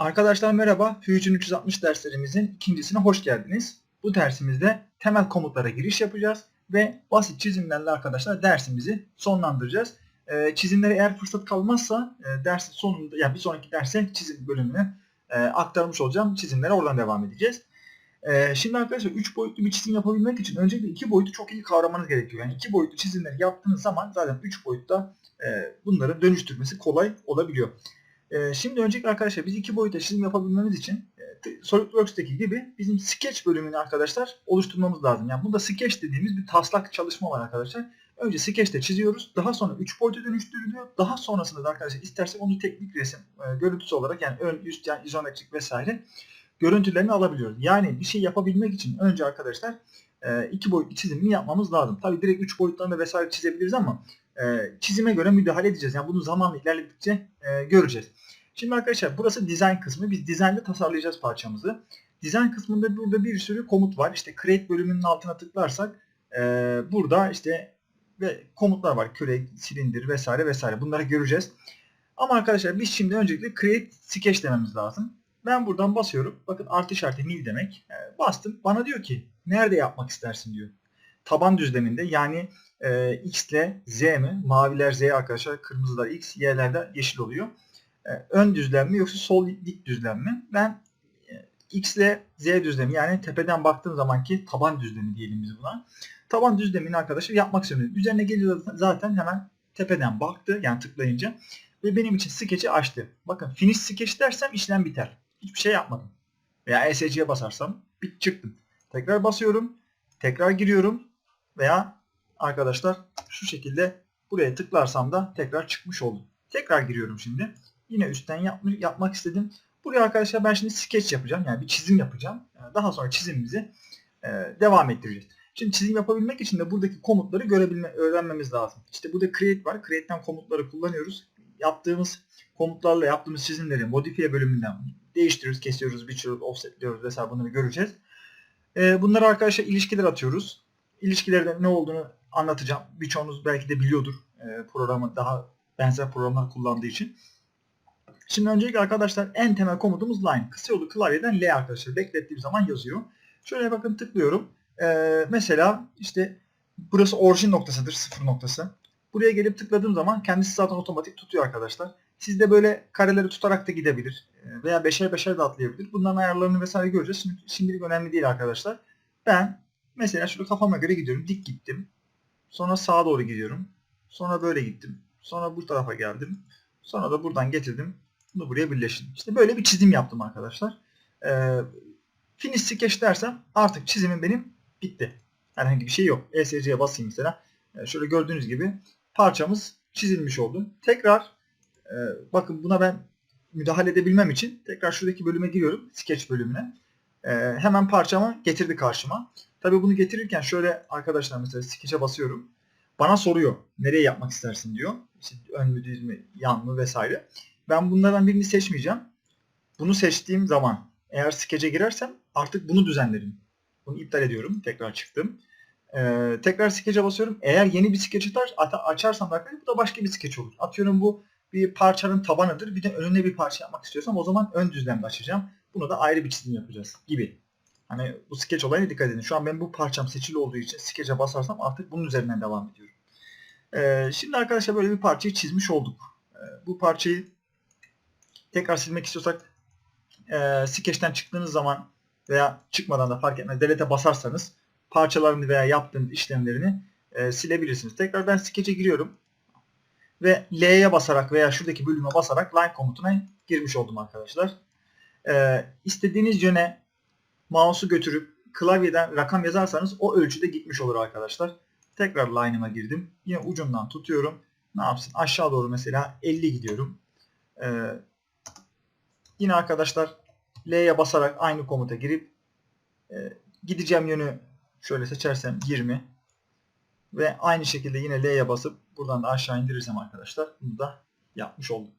Arkadaşlar merhaba. Fusion 360 derslerimizin ikincisine hoş geldiniz. Bu dersimizde temel komutlara giriş yapacağız ve basit çizimlerle arkadaşlar dersimizi sonlandıracağız. Ee, çizimlere eğer fırsat kalmazsa e, dersin sonunda yani bir sonraki derse çizim bölümünü e, aktarmış olacağım. Çizimlere oradan devam edeceğiz. Ee, şimdi arkadaşlar 3 boyutlu bir çizim yapabilmek için öncelikle 2 boyutu çok iyi kavramanız gerekiyor. Yani 2 boyutlu çizimleri yaptığınız zaman zaten 3 boyutta e, bunları dönüştürmesi kolay olabiliyor. Ee, şimdi öncelikle arkadaşlar biz iki boyutta çizim yapabilmemiz için e, SolidWorks'teki gibi bizim sketch bölümünü arkadaşlar oluşturmamız lazım. Yani bunda sketch dediğimiz bir taslak çalışma var arkadaşlar. Önce sketch'te çiziyoruz. Daha sonra 3 boyuta dönüştürülüyor. Daha sonrasında da arkadaşlar istersek onu teknik resim e, görüntüsü olarak yani ön, üst, yani izometrik vesaire görüntülerini alabiliyoruz. Yani bir şey yapabilmek için önce arkadaşlar e, iki boyutlu çizimini yapmamız lazım. Tabii direkt 3 boyutlarında vesaire çizebiliriz ama e, çizime göre müdahale edeceğiz. Yani bunu zamanla ilerledikçe e, göreceğiz. Şimdi arkadaşlar burası design kısmı. Biz design'de tasarlayacağız parçamızı. Design kısmında burada bir sürü komut var. İşte create bölümünün altına tıklarsak e, burada işte ve komutlar var. Kürek, silindir vesaire vesaire. Bunları göreceğiz. Ama arkadaşlar biz şimdi öncelikle create sketch dememiz lazım. Ben buradan basıyorum. Bakın artı işareti nil demek. E, bastım. Bana diyor ki nerede yapmak istersin diyor. Taban düzleminde yani e, x ile z mi? Maviler z arkadaşlar. Kırmızılar x, y'ler de yeşil oluyor. E, ön düzlem mi yoksa sol dik düzlem mi? Ben e, x ile z düzlemi yani tepeden baktığım zamanki taban düzlemi diyelim biz buna. Taban düzlemini arkadaşlar yapmak istiyorum. Üzerine geliyor zaten hemen tepeden baktı yani tıklayınca ve benim için sketch'i açtı. Bakın finish sketch dersem işlem biter. Hiçbir şey yapmadım. Veya ESC'ye basarsam bit çıktım. Tekrar basıyorum. Tekrar giriyorum. Veya arkadaşlar şu şekilde buraya tıklarsam da tekrar çıkmış oldum. Tekrar giriyorum şimdi. Yine üstten yap, yapmak istedim. Buraya arkadaşlar ben şimdi sketch yapacağım. Yani bir çizim yapacağım. Ee, Daha sonra çizimimizi e, devam ettireceğiz. Şimdi çizim yapabilmek için de buradaki komutları görebilme, öğrenmemiz lazım. İşte burada create var. Create'den komutları kullanıyoruz. Yaptığımız komutlarla yaptığımız çizimleri modifiye bölümünden değiştiriyoruz, kesiyoruz, biçiyoruz, offsetliyoruz vesaire bunları göreceğiz. Ee, bunları arkadaşlar ilişkiler atıyoruz. İlişkilerde ne olduğunu anlatacağım. Birçoğunuz belki de biliyordur e, programı daha benzer programlar kullandığı için. Şimdi öncelikle arkadaşlar en temel komutumuz line. Kısa yolu klavyeden L arkadaşlar. Beklettiğim zaman yazıyor. Şöyle bakın tıklıyorum. Ee, mesela işte burası orijin noktasıdır. Sıfır noktası. Buraya gelip tıkladığım zaman kendisi zaten otomatik tutuyor arkadaşlar. Siz de böyle kareleri tutarak da gidebilir. Ee, Veya beşer beşer de atlayabilir. Bunların ayarlarını vesaire göreceğiz. Şimdi, şimdilik önemli değil arkadaşlar. Ben mesela şurada kafama göre gidiyorum. Dik gittim. Sonra sağa doğru gidiyorum. Sonra böyle gittim. Sonra bu tarafa geldim. Sonra da buradan getirdim. Bunu buraya birleştirdim. İşte böyle bir çizim yaptım arkadaşlar. Ee, finish sketch dersem artık çizimim benim bitti. Herhangi bir şey yok. ESC'ye basayım mesela. Ee, şöyle gördüğünüz gibi parçamız çizilmiş oldu. Tekrar e, bakın buna ben müdahale edebilmem için tekrar şuradaki bölüme giriyorum. Sketch bölümüne. Ee, hemen parçamı getirdi karşıma. Tabii bunu getirirken şöyle arkadaşlar mesela sketch'e basıyorum. Bana soruyor. Nereye yapmak istersin diyor. İşte ön mü düz mü yan mı vesaire. Ben bunlardan birini seçmeyeceğim. Bunu seçtiğim zaman eğer sketch'e girersem artık bunu düzenlerim. Bunu iptal ediyorum. Tekrar çıktım. Ee, tekrar sketch'e basıyorum. Eğer yeni bir ata- açarsam arkadaşlar bu da başka bir sketch olur. Atıyorum bu bir parçanın tabanıdır. Bir de önüne bir parça yapmak istiyorsam o zaman ön düzlemde açacağım. Bunu da ayrı bir çizim yapacağız gibi. Hani bu sketch olayına dikkat edin. Şu an ben bu parçam seçili olduğu için sketch'e basarsam artık bunun üzerinden devam ediyorum. Ee, şimdi arkadaşlar böyle bir parçayı çizmiş olduk. Ee, bu parçayı tekrar silmek istiyorsak e, sketch'ten çıktığınız zaman veya çıkmadan da fark etmez. Delete'e basarsanız parçalarını veya yaptığınız işlemlerini e, silebilirsiniz. Tekrar ben sketch'e giriyorum. Ve L'ye basarak veya şuradaki bölüme basarak line komutuna girmiş oldum arkadaşlar. E, istediğiniz yöne mouse'u götürüp klavyeden rakam yazarsanız o ölçüde gitmiş olur arkadaşlar. Tekrar line'ıma girdim. Yine ucundan tutuyorum. Ne yapsın? Aşağı doğru mesela 50 gidiyorum. Ee, yine arkadaşlar L'ye basarak aynı komuta girip e, gideceğim yönü şöyle seçersem 20 ve aynı şekilde yine L'ye basıp buradan da aşağı indirirsem arkadaşlar bunu da yapmış oldum.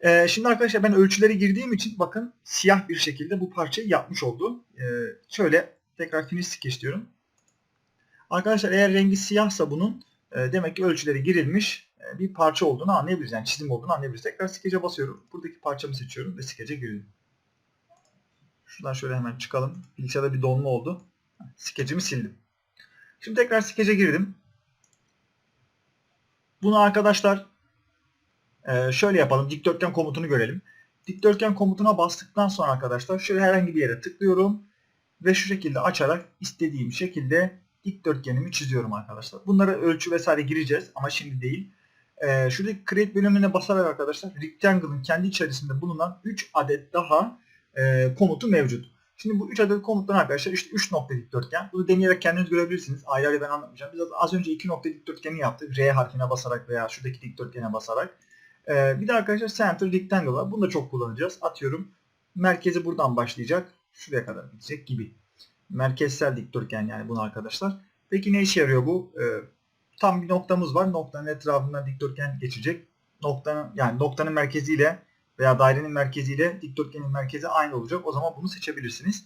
Ee, şimdi arkadaşlar ben ölçüleri girdiğim için bakın siyah bir şekilde bu parçayı yapmış oldu. Ee, şöyle tekrar finish sketch diyorum. Arkadaşlar eğer rengi siyahsa bunun e, demek ki ölçüleri girilmiş e, bir parça olduğunu anlayabiliriz. Yani çizim olduğunu anlayabiliriz. Tekrar skece basıyorum. Buradaki parçamı seçiyorum ve skece giriyorum. Şuradan şöyle hemen çıkalım. Bilgisayarda bir donma oldu. Skecimi sildim. Şimdi tekrar skece girdim. Bunu arkadaşlar e, şöyle yapalım. Dikdörtgen komutunu görelim. Dikdörtgen komutuna bastıktan sonra arkadaşlar şöyle herhangi bir yere tıklıyorum. Ve şu şekilde açarak istediğim şekilde dikdörtgenimi çiziyorum arkadaşlar. Bunlara ölçü vesaire gireceğiz ama şimdi değil. Ee, şuradaki create bölümüne basarak arkadaşlar rectangle'ın kendi içerisinde bulunan 3 adet daha e, komutu mevcut. Şimdi bu 3 adet komuttan arkadaşlar işte 3 nokta dikdörtgen. Bunu deneyerek kendiniz görebilirsiniz. Ayrı ben anlatmayacağım. Biz az önce 2 nokta dikdörtgeni yaptık. R harfine basarak veya şuradaki dikdörtgene basarak. Ee, bir de arkadaşlar center rectangle var. Bunu da çok kullanacağız. Atıyorum merkezi buradan başlayacak. Şuraya kadar gidecek gibi. Merkezsel dikdörtgen yani bunu arkadaşlar. Peki ne işe yarıyor bu? Ee, tam bir noktamız var. Noktanın etrafından dikdörtgen geçecek. Noktanın yani noktanın merkeziyle veya dairenin merkeziyle dikdörtgenin merkezi aynı olacak. O zaman bunu seçebilirsiniz.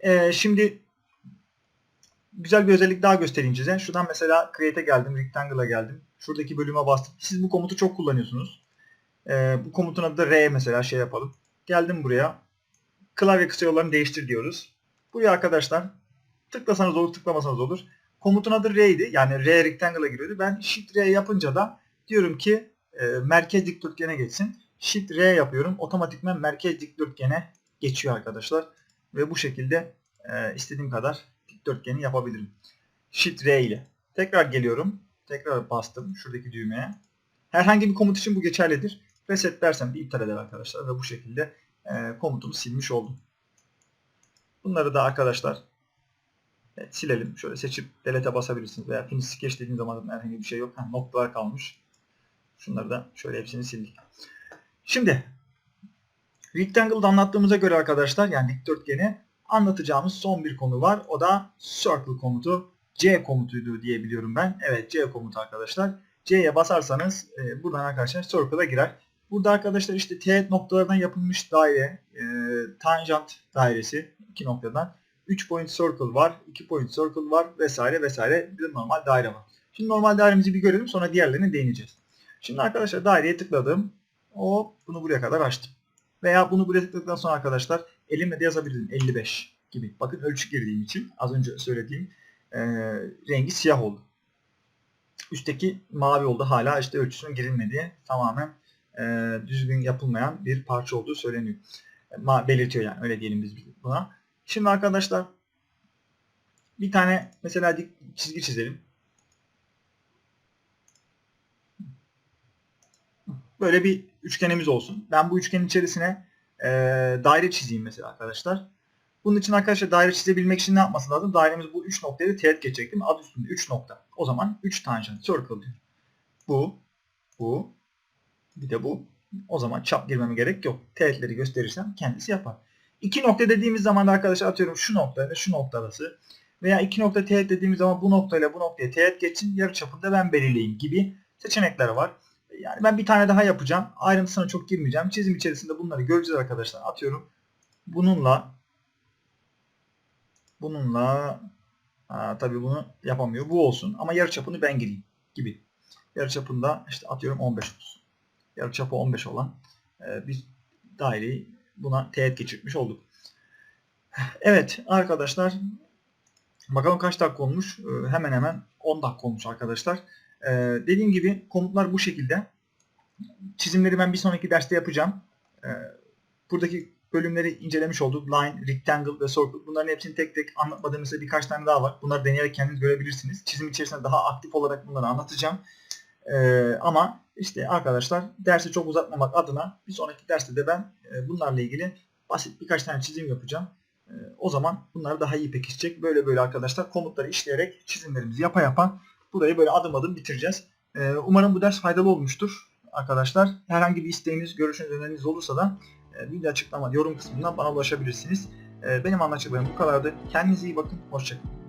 Ee, şimdi güzel bir özellik daha göstereyim size. Şuradan mesela Create'e geldim, Rectangle'a geldim. Şuradaki bölüme bastım. Siz bu komutu çok kullanıyorsunuz. Ee, bu komutun adı da R mesela şey yapalım. Geldim buraya. Klavye kısa yollarını değiştir diyoruz. Buraya arkadaşlar tıklasanız olur, tıklamasanız olur. Komutun adı R'ydi. Yani R Rectangle'a giriyordu. Ben Shift R yapınca da diyorum ki e, merkez dikdörtgene geçsin. Shift R yapıyorum. Otomatikman merkez dikdörtgene geçiyor arkadaşlar. Ve bu şekilde e, istediğim kadar dikdörtgeni yapabilirim. Shift R ile. Tekrar geliyorum. Tekrar bastım şuradaki düğmeye. Herhangi bir komut için bu geçerlidir. Reset dersem bir iptal eder arkadaşlar ve bu şekilde e, komutumu silmiş oldum. Bunları da arkadaşlar evet, silelim. Şöyle seçip delete'e basabilirsiniz veya finish sketch dediğim zaman herhangi bir şey yok. Ha, noktalar kalmış. Şunları da şöyle hepsini sildik. Şimdi Rectangle'da anlattığımıza göre arkadaşlar yani dikdörtgeni anlatacağımız son bir konu var. O da circle komutu. C komutuydu diye biliyorum ben. Evet C komutu arkadaşlar. C'ye basarsanız e, buradan arkadaşlar circle'a girer. Burada arkadaşlar işte teğet noktalardan yapılmış daire, e, tanjant dairesi iki noktadan 3 point circle var, 2 point circle var vesaire vesaire bir normal daire var. Şimdi normal dairemizi bir görelim sonra diğerlerine değineceğiz. Şimdi arkadaşlar daireye tıkladım. O bunu buraya kadar açtım. Veya bunu buraya tıkladıktan sonra arkadaşlar elimle de yazabilirim 55 gibi. Bakın ölçü girdiğim için az önce söylediğim e, rengi siyah oldu. Üstteki mavi oldu. Hala işte ölçüsünün girilmediği tamamen e, düzgün yapılmayan bir parça olduğu söyleniyor. E, belirtiyor yani öyle diyelim biz buna. Şimdi arkadaşlar bir tane mesela dik çizgi çizelim. Böyle bir üçgenimiz olsun. Ben bu üçgenin içerisine e, daire çizeyim mesela arkadaşlar. Bunun için arkadaşlar daire çizebilmek için ne yapması lazım? Dairemiz bu 3 noktayı teğet geçecek değil mi? Adı üstünde 3 nokta. O zaman 3 tangent circle diyor. Bu, bu, bir de bu. O zaman çap girmeme gerek yok. Teğetleri gösterirsem kendisi yapar. 2 nokta dediğimiz zaman da arkadaşlar atıyorum şu nokta ile şu nokta arası veya 2 nokta teğet dediğimiz zaman bu noktayla bu noktaya teğet geçin yarı çapında ben belirleyeyim gibi seçenekler var. Yani ben bir tane daha yapacağım. Ayrıntısına çok girmeyeceğim. Çizim içerisinde bunları göreceğiz arkadaşlar. Atıyorum bununla bununla ha, tabii bunu yapamıyor. Bu olsun ama yarıçapını ben gireyim gibi. Yarıçapında işte atıyorum 15 olsun. Yarıçapı 15 olan e, bir daireyi buna teğet geçirmiş olduk. Evet arkadaşlar bakalım kaç dakika olmuş. E, hemen hemen 10 dakika olmuş arkadaşlar. E, dediğim gibi komutlar bu şekilde. Çizimleri ben bir sonraki derste yapacağım. E, buradaki bölümleri incelemiş olduk. Line, rectangle ve circle. Bunların hepsini tek tek anlatmadığım mesela birkaç tane daha var. Bunları deneyerek kendiniz görebilirsiniz. Çizim içerisinde daha aktif olarak bunları anlatacağım. Ee, ama işte arkadaşlar dersi çok uzatmamak adına bir sonraki derste de ben e, bunlarla ilgili basit birkaç tane çizim yapacağım. E, o zaman bunlar daha iyi pekişecek. Böyle böyle arkadaşlar komutları işleyerek çizimlerimizi yapa yapa burayı böyle adım adım bitireceğiz. E, umarım bu ders faydalı olmuştur arkadaşlar. Herhangi bir isteğiniz, görüşünüz, öneriniz olursa da video açıklama, yorum kısmından bana ulaşabilirsiniz. Benim anlatacaklarım bu kadardı. Kendinize iyi bakın. Hoşçakalın.